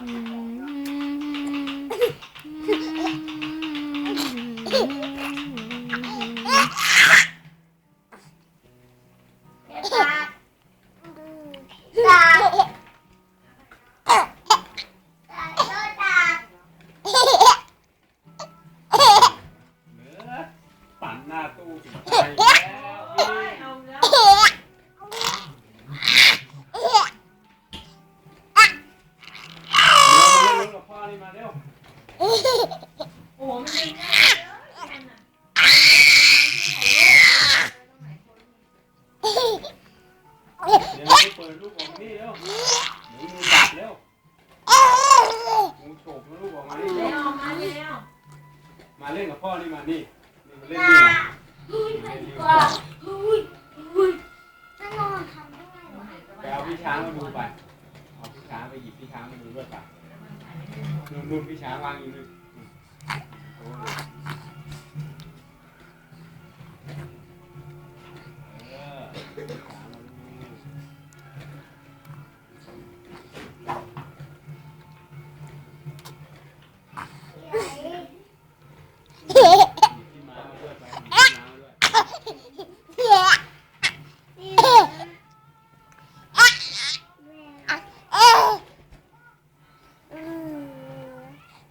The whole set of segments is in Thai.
Mm. เดี๋ยวนี้เปิดลูกออกมานี่เร็วเดี๋ยวงูกัดเร็วงูฉกแล้วลูกออกมานี่เร็เร็วมาเร็วมาเล่นกับพ่อนี่มานี่นี่มาเล่นนี่มาเล่นนี่มาไปเอาพี่ช้างมาดูไปเอาพี่ช้างไปหยิบพี่ช้างมาดูด้วยไปนู่นนู่นพี่ช้างวางอยู่นู่นโอ้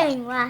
ก่งว่ะ